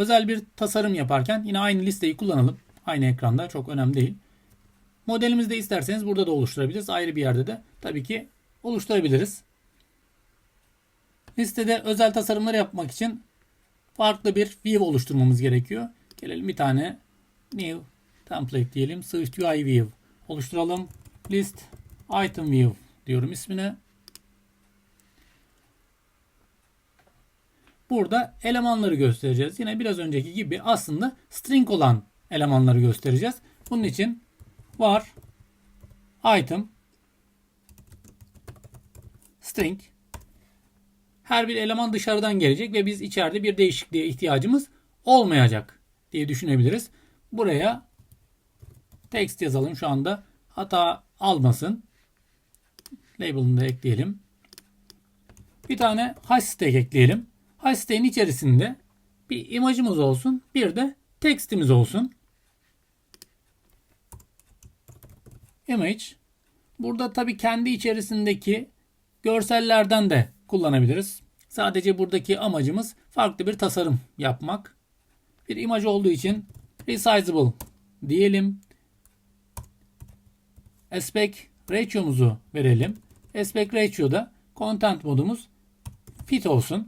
özel bir tasarım yaparken yine aynı listeyi kullanalım. Aynı ekranda çok önemli değil. Modelimizi de isterseniz burada da oluşturabiliriz. Ayrı bir yerde de tabii ki oluşturabiliriz. Listede özel tasarımlar yapmak için farklı bir view oluşturmamız gerekiyor. Gelelim bir tane new template diyelim. Swift UI view oluşturalım. List item view diyorum ismine. Burada elemanları göstereceğiz. Yine biraz önceki gibi aslında string olan elemanları göstereceğiz. Bunun için var item string her bir eleman dışarıdan gelecek ve biz içeride bir değişikliğe ihtiyacımız olmayacak diye düşünebiliriz. Buraya text yazalım şu anda. Hata almasın. Label'ını da ekleyelim. Bir tane hashtag ekleyelim. Hashtag'in içerisinde bir imajımız olsun. Bir de tekstimiz olsun. Image. Burada tabii kendi içerisindeki görsellerden de kullanabiliriz. Sadece buradaki amacımız farklı bir tasarım yapmak. Bir imaj olduğu için resizable diyelim. Aspect ratio'muzu verelim. Aspect ratio'da content modumuz fit olsun.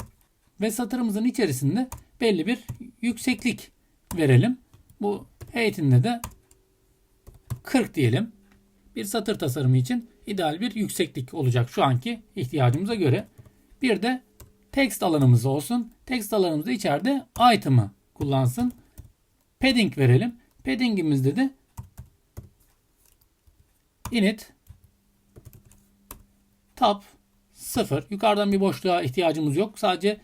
Ve satırımızın içerisinde belli bir yükseklik verelim. Bu eğitimde de 40 diyelim. Bir satır tasarımı için ideal bir yükseklik olacak şu anki ihtiyacımıza göre. Bir de text alanımız olsun. Text alanımızda içeride item'ı kullansın. Padding verelim. Padding'imizde de init tab 0. Yukarıdan bir boşluğa ihtiyacımız yok. Sadece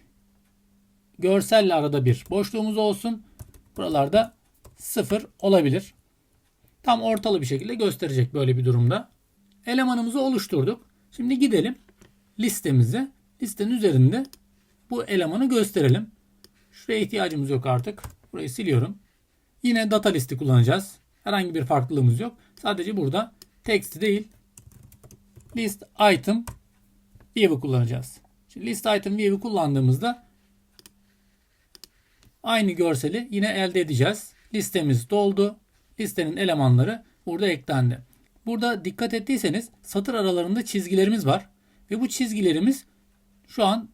görselle arada bir boşluğumuz olsun. Buralarda 0 olabilir. Tam ortalı bir şekilde gösterecek böyle bir durumda. Elemanımızı oluşturduk. Şimdi gidelim listemize. Listenin üzerinde bu elemanı gösterelim. Şuraya ihtiyacımız yok artık. Burayı siliyorum. Yine data listi kullanacağız. Herhangi bir farklılığımız yok. Sadece burada text değil list item view'u kullanacağız. Şimdi list item view'u kullandığımızda aynı görseli yine elde edeceğiz. Listemiz doldu. Listenin elemanları burada eklendi. Burada dikkat ettiyseniz satır aralarında çizgilerimiz var. Ve bu çizgilerimiz şu an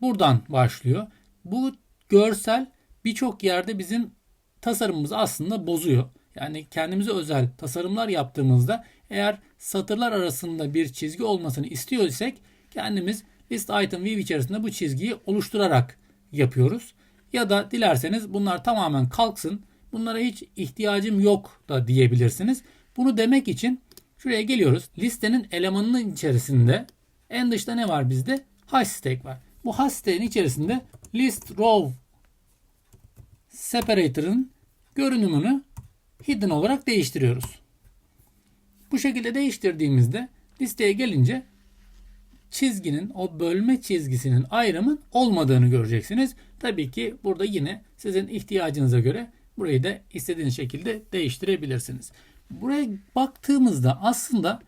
buradan başlıyor. Bu görsel birçok yerde bizim tasarımımızı aslında bozuyor. Yani kendimize özel tasarımlar yaptığımızda eğer satırlar arasında bir çizgi olmasını istiyorsak kendimiz list item view içerisinde bu çizgiyi oluşturarak yapıyoruz. Ya da dilerseniz bunlar tamamen kalksın. Bunlara hiç ihtiyacım yok da diyebilirsiniz. Bunu demek için şuraya geliyoruz. Listenin elemanının içerisinde en dışta ne var bizde? Hashtag var. Bu hashtag'in içerisinde list row separator'ın görünümünü hidden olarak değiştiriyoruz. Bu şekilde değiştirdiğimizde listeye gelince çizginin o bölme çizgisinin ayrımın olmadığını göreceksiniz. Tabii ki burada yine sizin ihtiyacınıza göre burayı da istediğiniz şekilde değiştirebilirsiniz. Buraya baktığımızda aslında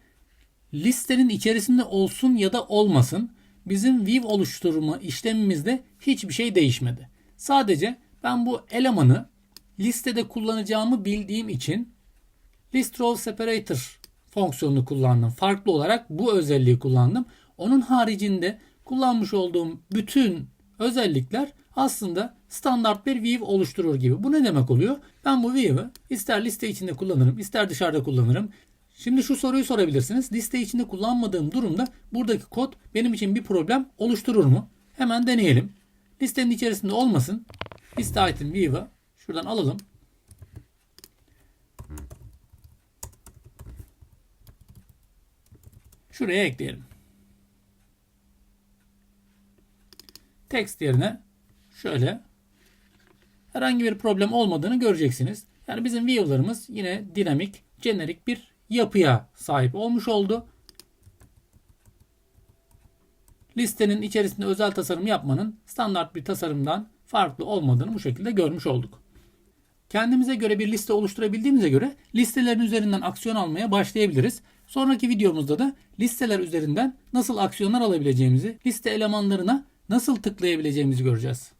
listenin içerisinde olsun ya da olmasın bizim view oluşturma işlemimizde hiçbir şey değişmedi. Sadece ben bu elemanı listede kullanacağımı bildiğim için list row separator fonksiyonunu kullandım. Farklı olarak bu özelliği kullandım. Onun haricinde kullanmış olduğum bütün özellikler aslında standart bir view oluşturur gibi. Bu ne demek oluyor? Ben bu view'ı ister liste içinde kullanırım, ister dışarıda kullanırım. Şimdi şu soruyu sorabilirsiniz. Liste içinde kullanmadığım durumda buradaki kod benim için bir problem oluşturur mu? Hemen deneyelim. Listenin içerisinde olmasın. Liste item view'ı şuradan alalım. Şuraya ekleyelim. Text yerine şöyle herhangi bir problem olmadığını göreceksiniz. Yani bizim view'larımız yine dinamik, jenerik bir yapıya sahip olmuş oldu. Listenin içerisinde özel tasarım yapmanın standart bir tasarımdan farklı olmadığını bu şekilde görmüş olduk. Kendimize göre bir liste oluşturabildiğimize göre listelerin üzerinden aksiyon almaya başlayabiliriz. Sonraki videomuzda da listeler üzerinden nasıl aksiyonlar alabileceğimizi, liste elemanlarına nasıl tıklayabileceğimizi göreceğiz.